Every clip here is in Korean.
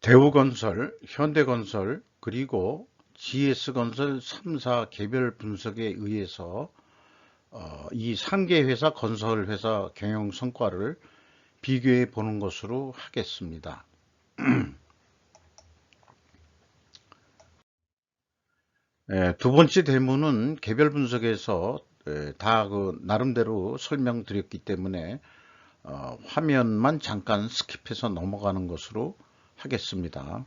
대우건설, 현대건설, 그리고 GS건설 3사 개별 분석에 의해서 어, 이 3개 회사 건설 회사 경영 성과를 비교해 보는 것으로 하겠습니다. 예, 두 번째 대문은 개별 분석에서 예, 다그 나름대로 설명드렸기 때문에 어, 화면만 잠깐 스킵해서 넘어가는 것으로 하겠습니다.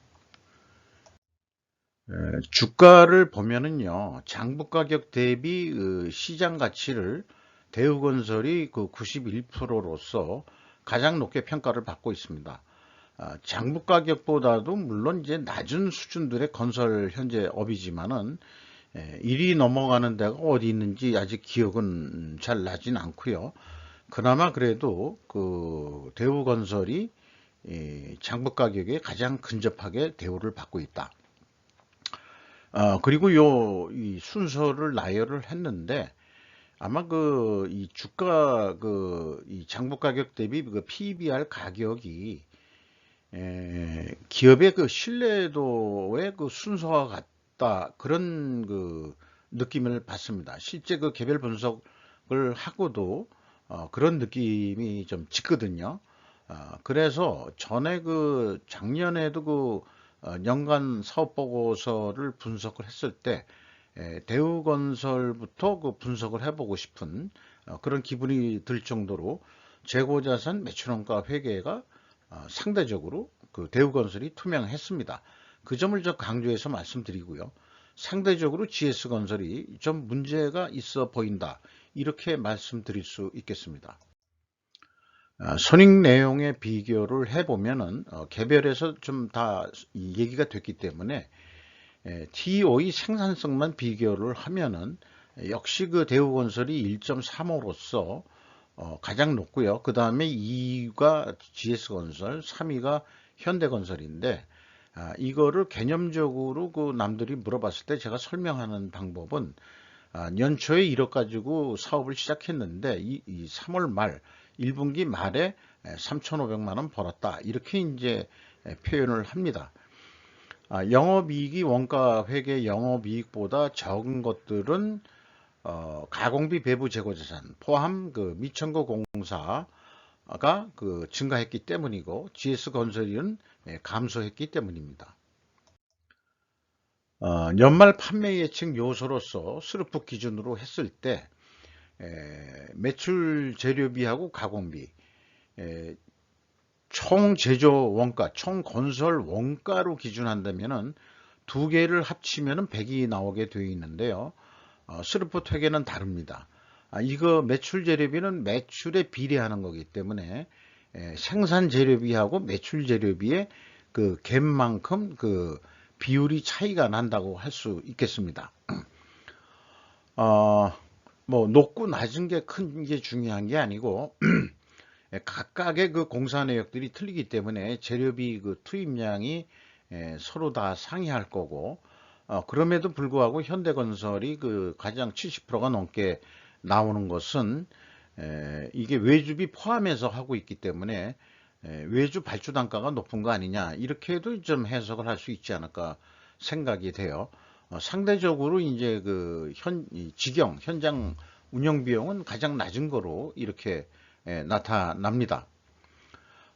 예, 주가를 보면은요, 장부 가격 대비 그 시장 가치를 대우건설이 그 91%로서 가장 높게 평가를 받고 있습니다. 아, 장부 가격보다도 물론 이제 낮은 수준들의 건설 현재 업이지만은 1위 예, 넘어가는 데가 어디 있는지 아직 기억은 잘 나진 않고요. 그나마 그래도 그 대우건설이 장부 가격에 가장 근접하게 대우를 받고 있다. 어, 그리고 요이 순서를 나열을 했는데 아마 그 이 주가 그 이 장부 가격 대비 그 PBR 가격이 에, 기업의 그 신뢰도의 그 순서와 같다 그런 그 느낌을 받습니다. 실제 그 개별 분석을 하고도 어, 그런 느낌이 좀 짙거든요. 어, 그래서 전에 그 작년에도 그 어, 연간 사업 보고서를 분석을 했을 때 대우건설부터 그 분석을 해보고 싶은 어, 그런 기분이 들 정도로 재고자산 매출원가 회계가 어, 상대적으로 그 대우건설이 투명했습니다. 그 점을 저 강조해서 말씀드리고요. 상대적으로 GS건설이 좀 문제가 있어 보인다. 이렇게 말씀드릴 수 있겠습니다. 아, 손익 내용의 비교를 해보면은 어, 개별에서 좀 다 얘기가 됐기 때문에 TO의 생산성만 비교를 하면은 역시 그 대우건설이 1.35로서 어, 가장 높고요. 그 다음에 2위가 GS건설, 3위가 현대건설인데 아, 이거를 개념적으로 그 남들이 물어봤을 때 제가 설명하는 방법은 아, 연초에 1억 가지고 사업을 시작했는데 이, 이 3월 말 1분기 말에 3,500만 원 벌었다. 이렇게 이제 표현을 합니다. 아, 영업이익이 원가 회계 영업이익보다 적은 것들은 어, 가공비 배부 재고자산 포함 그 미천거 공사가 그 증가했기 때문이고 GS 건설은 감소했기 때문입니다. 어, 연말 판매 예측 요소로서 스루프 기준으로 했을 때 에, 매출 재료비하고 가공비 에, 총 제조 원가, 총 건설 원가로 기준한다면은 두 개를 합치면은 100이 나오게 되어 있는데요. 어, 스루프 퇴계는 다릅니다. 아, 이거 매출 재료비는 매출에 비례하는 거기 때문에 에, 생산 재료비하고 매출 재료비의 그 갭만큼 그 비율이 차이가 난다고 할 수 있겠습니다. 어, 뭐 높고 낮은 게 큰 게 중요한 게 아니고 각각의 그 공사 내역들이 틀리기 때문에 재료비 그 투입량이 서로 다 상이할 거고 어, 그럼에도 불구하고 현대건설이 그 가장 70%가 넘게 나오는 것은 에, 이게 외주비 포함해서 하고 있기 때문에 에, 외주 발주 단가가 높은 거 아니냐 이렇게도 좀 해석을 할 수 있지 않을까 생각이 돼요. 어, 상대적으로 이제 그 현, 직영, 현장 운영 비용은 가장 낮은 거로 이렇게 에, 나타납니다.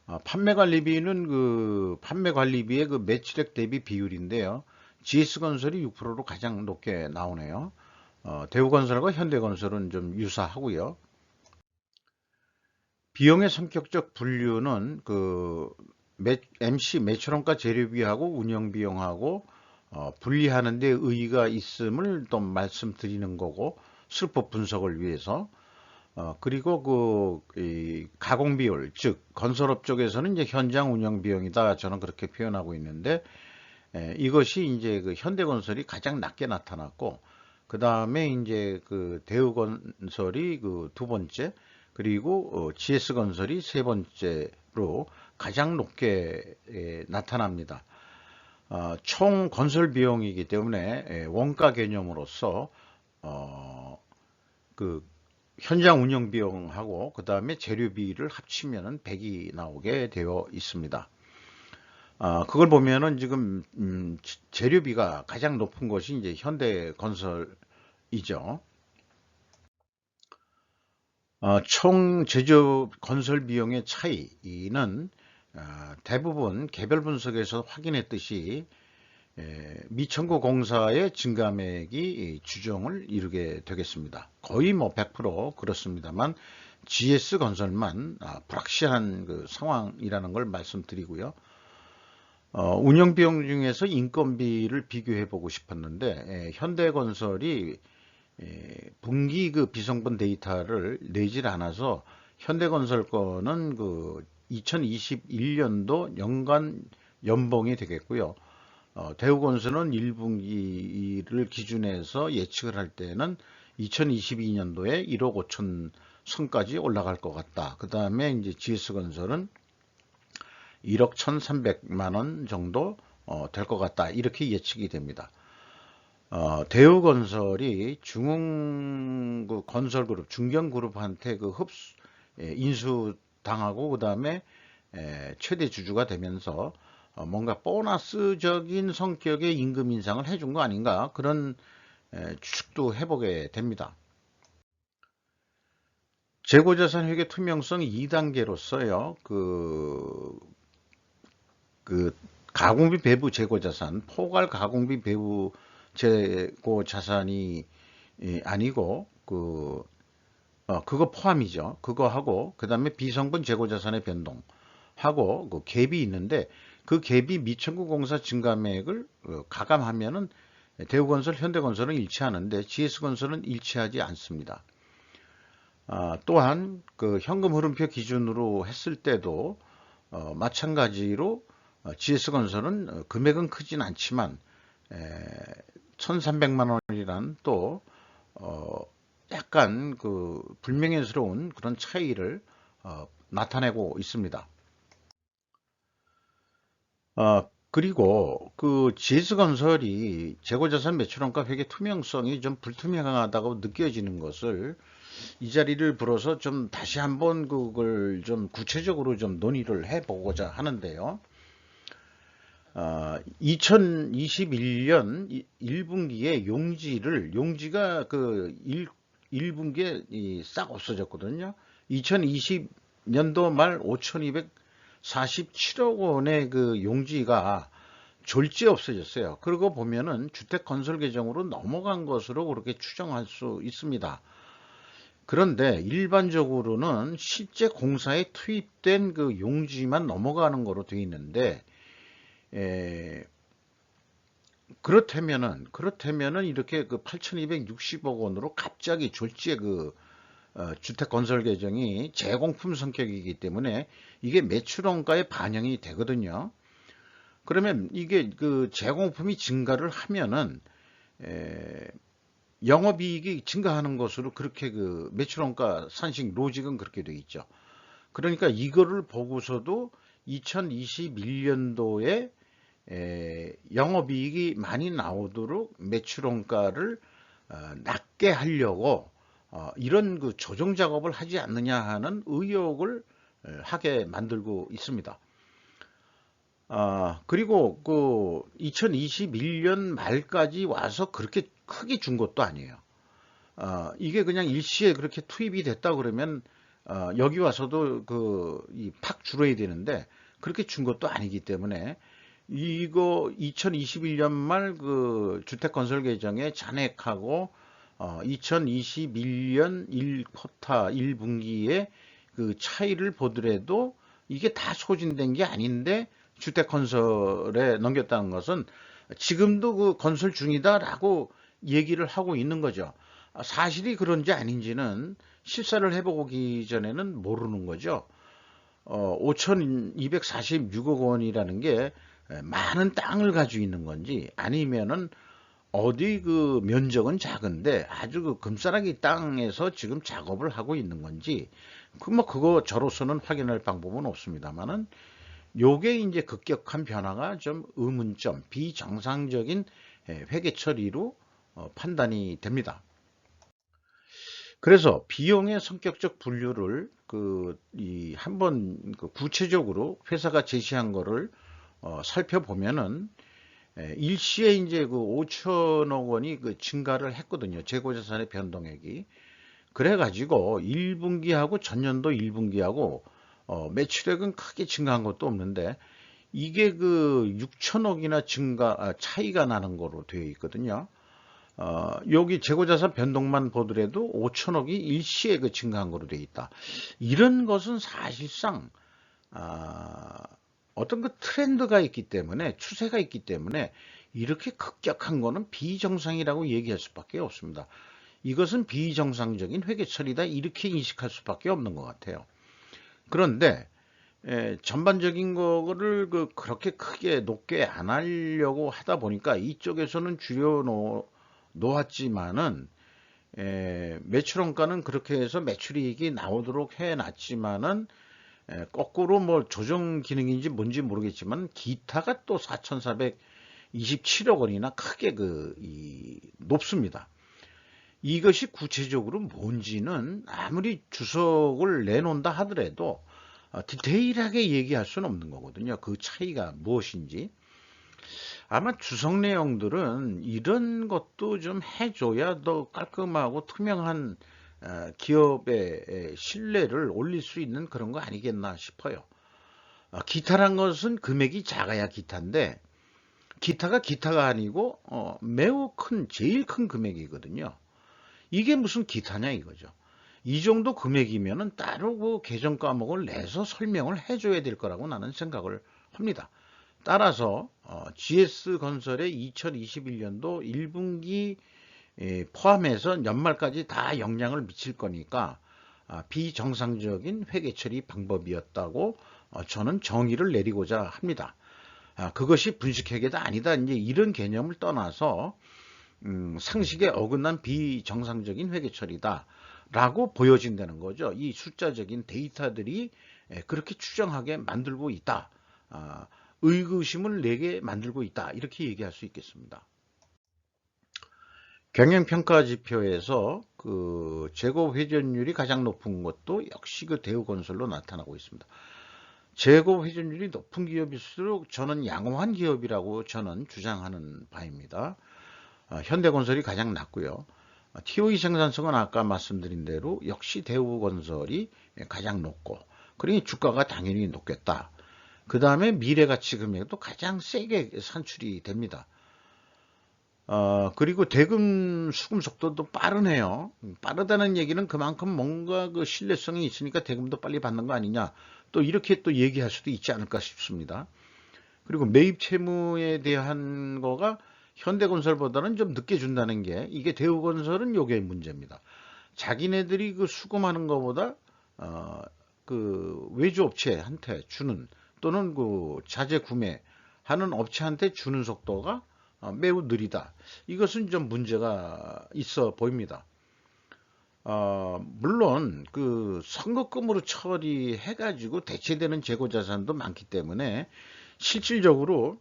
어, 판매 관리비는 그 판매 관리비의 그 매출액 대비 비율인데요. GS건설이 6%로 가장 높게 나오네요. 어, 대우건설과 현대건설은 좀 유사하고요. 비용의 성격적 분류는 그 MC 매출원가 재료비하고 운영비용하고 어, 분리하는 데 의의가 있음을 또 말씀드리는 거고 슬퍼 분석을 위해서 어, 그리고 그 가공 비율 즉 건설업 쪽에서는 이제 현장 운영 비용이다 저는 그렇게 표현하고 있는데 에, 이것이 이제 그 현대건설이 가장 낮게 나타났고 그 다음에 이제 그 대우건설이 그 두 번째 그리고 어, GS건설이 세 번째로 가장 높게 에, 나타납니다. 어, 총 건설 비용이기 때문에 원가 개념으로서 어, 그 현장 운영 비용하고 그 다음에 재료비를 합치면 100이 나오게 되어 있습니다. 아, 그걸 보면은 지금 음, 지- 재료비가 가장 높은 것이 이제 현대건설이죠. 어, 총 제조 건설 비용의 차이는 아, 대부분 개별 분석에서 확인했듯이 에, 미천구 공사의 증감액이 이 주종을 이루게 되겠습니다. 거의 뭐 100% 그렇습니다만 GS 건설만 아, 불확실한 그 상황이라는 걸 말씀드리고요. 어, 운영 비용 중에서 인건비를 비교해 보고 싶었는데 에, 현대건설이 에, 분기 그 비성분 데이터를 내질 않아서 현대건설 거는 그 2021년도 연간 연봉이 되겠고요. 어, 대우건설은 1분기를 기준해서 예측을 할 때는 2022년도에 1억 5천 선까지 올라갈 것 같다. 그 다음에 이제 GS건설은 1억 1,300만 원 정도 어, 될 것 같다. 이렇게 예측이 됩니다. 어, 대우건설이 중흥 그 건설그룹, 중견그룹한테 그 흡수, 예, 인수 당하고 그 다음에 최대 주주가 되면서 어, 뭔가 보너스적인 성격의 임금 인상을 해준 거 아닌가 그런 에, 추측도 해보게 됩니다. 재고자산 회계 투명성 2단계로서요. 그, 그 가공비 배부 재고자산, 포괄 가공비 배부 재고자산이 이, 아니고 그 어, 그거 포함이죠. 그거 하고 그 다음에 비성분 재고자산의 변동 하고 그 갭이 있는데 그 갭이 미천구공사 증감액을 어, 가감하면은 대우건설, 현대건설은 일치하는데 GS건설은 일치하지 않습니다. 아, 또한 그 현금 흐름표 기준으로 했을 때도 어, 마찬가지로 어, GS건설은 어, 금액은 크진 않지만 에, 1,300만 원이란 또 어, 약간 그 불명예스러운 그런 차이를 어, 나타내고 있습니다. 어, 그리고 그 GS건설이 재고자산 매출원가 회계 투명성이 좀 불투명하다고 느껴지는 것을 이 자리를 불어서 좀 다시 한번 그걸 좀 구체적으로 좀 논의를 해보고자 하는데요. 어, 2021년 1분기에 용지를 용지가 그 1, 1분기에 싹 없어졌거든요. 2020년도 말 5,247억 원의 그 용지가 졸지 없어졌어요. 그러고 보면은 주택 건설 계정으로 넘어간 것으로 그렇게 추정할 수 있습니다. 그런데 일반적으로는 실제 공사에 투입된 그 용지만 넘어가는 거로 되어 있는데 에, 그렇다면은 그렇다면은 이렇게 그 8,260억 원으로 갑자기 졸지에 그 어, 주택 건설 계정이 재공품 성격이기 때문에 이게 매출원가에 반영이 되거든요. 그러면 이게 그 재공품이 증가를 하면은 에, 영업이익이 증가하는 것으로 그렇게 그 매출원가 산식 로직은 그렇게 돼 있죠. 그러니까 이거를 보고서도 2021년도에 에, 영업이익이 많이 나오도록 매출원가를 어, 낮게 하려고 어, 이런 그 조정 작업을 하지 않느냐 하는 의혹을 에, 하게 만들고 있습니다. 아, 그리고 그 2021년 말까지 와서 그렇게 크게 준 것도 아니에요. 아, 이게 그냥 일시에 그렇게 투입이 됐다 그러면 어, 여기 와서도 그 팍 줄어야 되는데 그렇게 준 것도 아니기 때문에 이거 2021년 말 그 주택 건설 계정의 잔액하고 어, 2021년 1쿼타 1분기에 그 차이를 보더라도 이게 다 소진된 게 아닌데 주택 건설에 넘겼다는 것은 지금도 그 건설 중이다라고 얘기를 하고 있는 거죠. 사실이 그런지 아닌지는 실사를 해보기 전에는 모르는 거죠. 어, 5,246억 원이라는 게 많은 땅을 가지고 있는 건지 아니면은 어디 그 면적은 작은데 아주 그 금싸라기 땅에서 지금 작업을 하고 있는 건지 그 뭐 그거 저로서는 확인할 방법은 없습니다만은 요게 이제 급격한 변화가 좀 의문점 비정상적인 회계 처리로 어, 판단이 됩니다. 그래서 비용의 성격적 분류를 그 이 한번 그 구체적으로 회사가 제시한 거를 어, 살펴보면은 에, 일시에 이제 그 5천억 원이 그 증가를 했거든요. 재고자산의 변동액이. 그래가지고 1분기하고 전년도 1분기하고 어, 매출액은 크게 증가한 것도 없는데 이게 그 6천억이나 증가 아, 차이가 나는 거로 되어 있거든요. 어, 여기 재고자산 변동만 보더라도 5천억이 일시에 그 증가한 거로 되어 있다. 이런 것은 사실상 아, 어떤 그 트렌드가 있기 때문에 추세가 있기 때문에 이렇게 급격한 거는 비정상이라고 얘기할 수밖에 없습니다. 이것은 비정상적인 회계 처리다 이렇게 인식할 수밖에 없는 것 같아요. 그런데 에, 전반적인 거를 그 그렇게 크게 높게 안 하려고 하다 보니까 이쪽에서는 줄여 놓, 놓았지만은 에, 매출원가는 그렇게 해서 매출이익이 나오도록 해놨지만은 에, 거꾸로 뭐 조정 기능인지 뭔지 모르겠지만 기타가 또 4,427억 원이나 크게 그 이, 높습니다. 이것이 구체적으로 뭔지는 아무리 주석을 내놓는다 하더라도 어, 디테일하게 얘기할 수는 없는 거거든요. 그 차이가 무엇인지. 아마 주석 내용들은 이런 것도 좀 해줘야 더 깔끔하고 투명한 어, 기업의 신뢰를 올릴 수 있는 그런 거 아니겠나 싶어요. 어, 기타란 것은 금액이 작아야 기타인데 기타가 기타가 아니고 매우 큰 제일 큰 금액이거든요. 이게 무슨 기타냐 이거죠. 이 정도 금액이면은 따로 그 계정 과목을 내서 설명을 해줘야 될 거라고 나는 생각을 합니다. 따라서 어, GS건설의 2021년도 1분기 에, 포함해서 연말까지 다 영향을 미칠 거니까 아, 비정상적인 회계 처리 방법이었다고 어, 저는 정의를 내리고자 합니다. 아, 그것이 분식회계다 아니다 이제 이런 개념을 떠나서 음, 상식에 어긋난 비정상적인 회계 처리다. 라고 보여진다는 거죠. 이 숫자적인 데이터들이 그렇게 추정하게 만들고 있다. 아, 의구심을 내게 만들고 있다. 이렇게 얘기할 수 있겠습니다. 경영평가 지표에서 그 재고 회전율이 가장 높은 것도 역시 그 대우건설로 나타나고 있습니다. 재고 회전율이 높은 기업일수록 저는 양호한 기업이라고 저는 주장하는 바입니다. 아, 현대건설이 가장 낮고요. TOE 생산성은 아까 말씀드린 대로 역시 대우건설이 가장 높고 그러니 주가가 당연히 높겠다. 그 다음에 미래가치 금액도 가장 세게 산출이 됩니다. 어, 그리고 대금 수금 속도도 빠르네요. 빠르다는 얘기는 그만큼 뭔가 그 신뢰성이 있으니까 대금도 빨리 받는 거 아니냐. 또 이렇게 또 얘기할 수도 있지 않을까 싶습니다. 그리고 매입 채무에 대한 거가 현대건설보다는 좀 늦게 준다는 게 이게 대우건설은 요게 문제입니다. 자기네들이 그 수금하는 것보다 어, 그 외주업체한테 주는 또는 그 자재 구매하는 업체한테 주는 속도가 어, 매우 느리다. 이것은 좀 문제가 있어 보입니다. 어, 물론 그 선거금으로 처리해 가지고 대체되는 재고 자산도 많기 때문에 실질적으로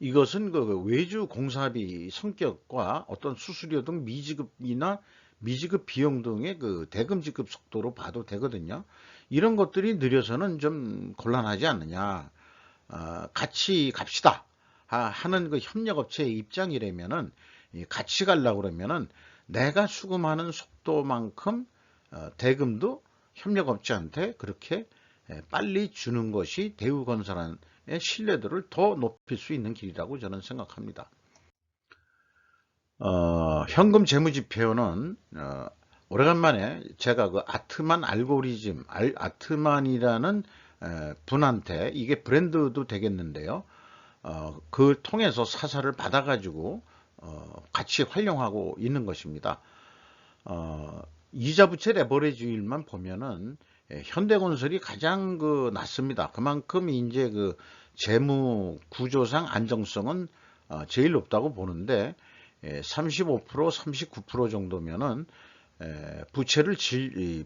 이것은 그 외주 공사비 성격과 어떤 수수료 등 미지급이나 미지급 비용 등의 그 대금 지급 속도로 봐도 되거든요. 이런 것들이 느려서는 좀 곤란하지 않느냐. 어, 같이 갑시다. 하는 그 협력업체의 입장이라면은 같이 가려고 그러면은 내가 수금하는 속도만큼 어, 대금도 협력업체한테 그렇게 빨리 주는 것이 대우건설한 신뢰도를 더 높일 수 있는 길이라고 저는 생각합니다. 어, 현금 재무지표는 어, 오래간만에 제가 그 아트만 알고리즘, 알, 아트만이라는 에, 분한테 이게 브랜드도 되겠는데요. 어, 그 통해서 사사를 받아가지고 어, 같이 활용하고 있는 것입니다. 어, 이자 부채 레버리지율만 보면은 예, 현대건설이 가장 그 낮습니다. 그만큼 이제 그 재무 구조상 안정성은 어, 제일 높다고 보는데 35% 예, 39% 정도면은 부채를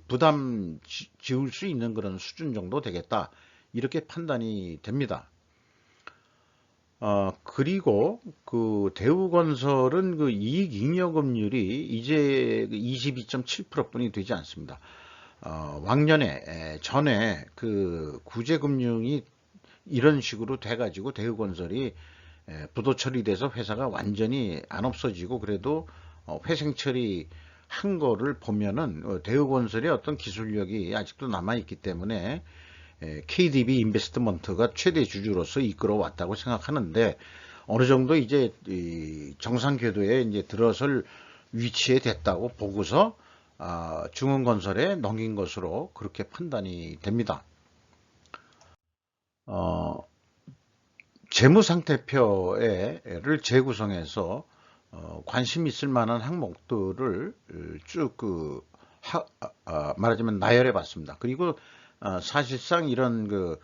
부담 지울 수 있는 그런 수준 정도 되겠다 이렇게 판단이 됩니다. 어, 그리고 그 대우건설은 그 이익 잉여금률이 이제 22.7%뿐이 되지 않습니다. 어, 왕년에 전에 그 구제금융이 이런 식으로 돼가지고 대우건설이 에, 부도 처리돼서 회사가 완전히 안 없어지고 그래도 어, 회생 처리 한 거를 보면은 어, 대우건설의 어떤 기술력이 아직도 남아 있기 때문에 에, KDB 인베스트먼트가 최대 주주로서 이끌어 왔다고 생각하는데 어느 정도 이제 이 정상 궤도에 이제 들어설 위치에 됐다고 보고서 아, 중흥건설에 넘긴 것으로 그렇게 판단이 됩니다. 어, 재무상태표를 재구성해서 어, 관심 있을 만한 항목들을 쭉그 아, 아, 말하자면 나열해 봤습니다. 그리고 어, 사실상 이런 그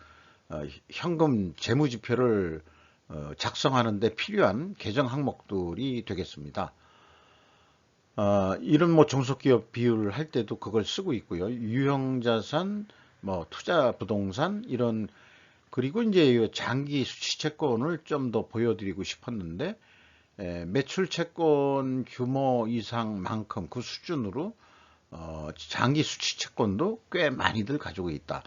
어, 현금 재무지표를 어, 작성하는데 필요한 개정 항목들이 되겠습니다. 어, 이런 뭐 종속기업 비율을 할 때도 그걸 쓰고 있고요. 유형자산, 뭐 투자 부동산 이런 그리고 이제 장기 수취 채권을 좀 더 보여드리고 싶었는데 에, 매출 채권 규모 이상만큼 그 수준으로 어, 장기 수취 채권도 꽤 많이들 가지고 있다.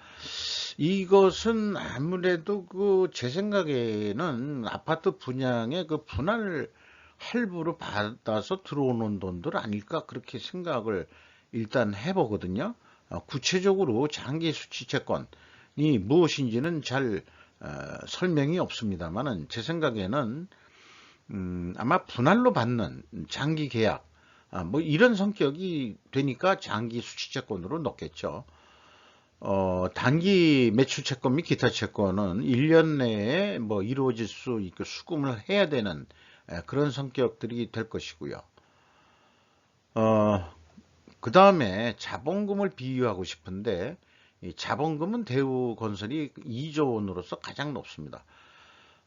이것은 아무래도 그 제 생각에는 아파트 분양의 그 분할 할부로 받아서 들어오는 돈들 아닐까 그렇게 생각을 일단 해보거든요. 어, 구체적으로 장기 수취 채권이 무엇인지는 잘 어, 설명이 없습니다만은 제 생각에는 음, 아마 분할로 받는 장기 계약 아, 뭐 이런 성격이 되니까 장기 수취 채권으로 넣겠죠. 어, 단기 매출 채권 및 기타 채권은 1년 내에 뭐 이루어질 수 있고 수금을 해야 되는 그런 성격들이 될 것이고요. 어, 그 다음에 자본금을 비유하고 싶은데 자본금은 대우건설이 2조 원으로서 가장 높습니다.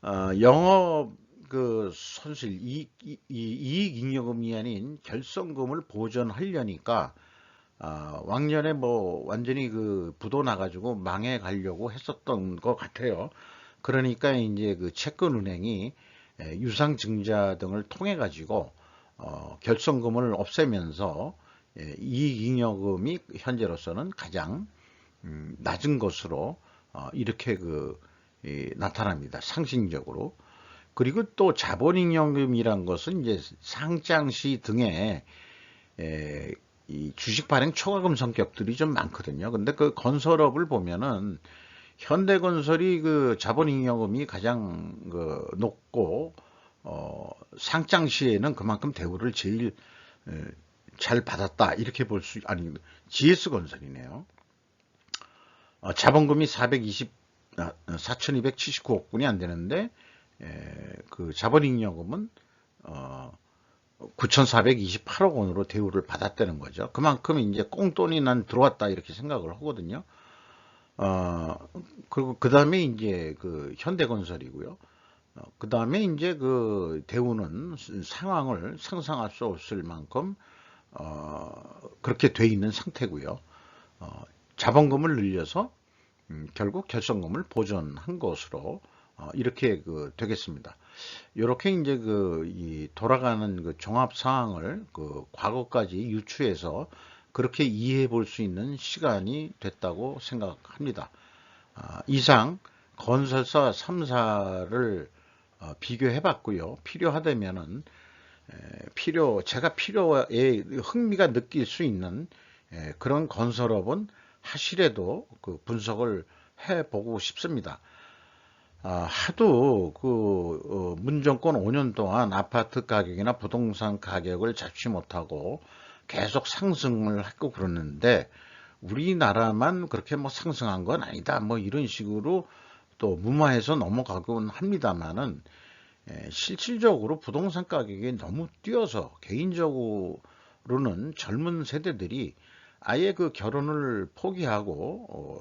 어, 영업 그 손실 이익, 이익 잉여금이 아닌 결성금을 보전하려니까 아, 왕년에 뭐 완전히 그 부도 나가지고 망해 가려고 했었던 것 같아요. 그러니까 이제 그 채권은행이 유상증자 등을 통해 가지고 어, 결성금을 없애면서 이익잉여금이 현재로서는 가장 음, 낮은 것으로 어, 이렇게 그 이, 나타납니다. 상징적으로. 그리고 또 자본잉여금이란 것은 이제 상장시 등의 에, 이 주식 발행 초과금 성격들이 좀 많거든요. 근데 그 건설업을 보면은 현대건설이 그 자본잉여금이 가장 그 높고 어, 상장 시에는 그만큼 대우를 제일 에, 잘 받았다 이렇게 볼 수 아니 GS건설이네요. 어, 자본금이 420 아, 4,279억 분이 안 되는데 에, 그 자본잉여금은 어, 9,428억 원으로 대우를 받았다는 거죠. 그만큼 이제 꽁돈이 난 들어왔다 이렇게 생각을 하거든요. 어, 그리고 그 다음에 이제 그 현대건설이고요. 어, 그 다음에 이제 그 대우는 상황을 상상할 수 없을 만큼 어, 그렇게 돼 있는 상태고요. 어, 자본금을 늘려서 음, 결국 결성금을 보존한 것으로 어, 이렇게 그 되겠습니다. 이렇게 이제 그이 돌아가는 그 종합 상황을 그 과거까지 유추해서 그렇게 이해해 볼 수 있는 시간이 됐다고 생각합니다. 아, 이상 건설사 3사를 어, 비교해 봤고요. 필요하다면은 에, 필요 제가 필요에 흥미가 느낄 수 있는 에, 그런 건설업은 하시래도 그 분석을 해 보고 싶습니다. 아, 하도 그 어, 문정권 5년 동안 아파트 가격이나 부동산 가격을 잡지 못하고 계속 상승을 했고 그러는데 우리나라만 그렇게 뭐 상승한 건 아니다. 뭐 이런 식으로 또 무마해서 넘어가곤 합니다만은 에, 실질적으로 부동산 가격이 너무 뛰어서 개인적으로는 젊은 세대들이 아예 그 결혼을 포기하고 어,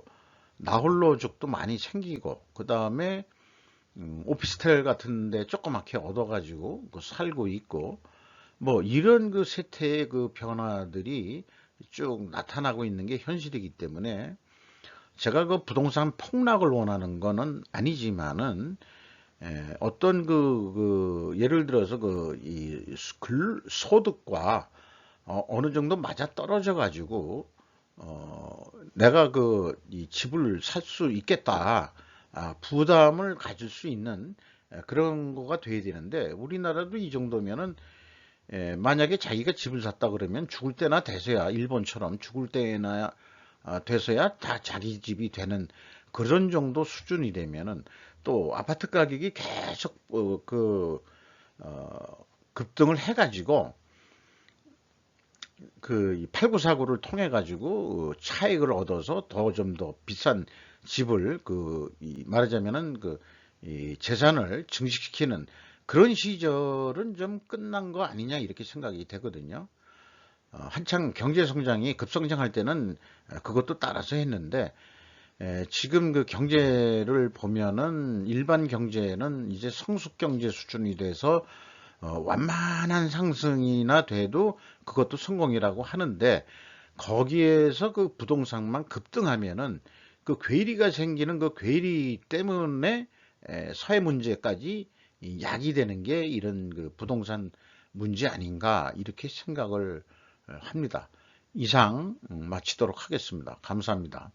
나홀로족도 많이 생기고 그 다음에 음, 오피스텔 같은데 조그맣게 얻어가지고 그 살고 있고 뭐 이런 그 세태의 그 변화들이 쭉 나타나고 있는 게 현실이기 때문에 제가 그 부동산 폭락을 원하는 거는 아니지만은 에, 어떤 그, 그 예를 들어서 그 이 소득과 어, 어느 정도 맞아 떨어져 가지고 어, 내가 그 이 집을 살 수 있겠다. 아, 부담을 가질 수 있는 에, 그런 거가 돼야 되는데 우리나라도 이 정도면은 에, 만약에 자기가 집을 샀다 그러면 죽을 때나 돼서야 일본처럼 죽을 때나 아, 돼서야 다 자기 집이 되는 그런 정도 수준이 되면은 또 아파트 가격이 계속 어, 그 어, 급등을 해가지고 그 8949를 통해 가지고 차익을 얻어서 더 좀더 비싼 집을 그 말하자면은 그이 재산을 증식시키는 그런 시절은 좀 끝난 거 아니냐 이렇게 생각이 되거든요. 어, 한창 경제 성장이 급성장할 때는 그것도 따라서 했는데 에, 지금 그 경제를 보면은 일반 경제는 이제 성숙 경제 수준이 돼서 어, 완만한 상승이나 돼도 그것도 성공이라고 하는데 거기에서 그 부동산만 급등하면은 그 괴리가 생기는 그 괴리 때문에 에, 사회 문제까지 야기되는 게 이런 그 부동산 문제 아닌가 이렇게 생각을 합니다. 이상 음, 마치도록 하겠습니다. 감사합니다.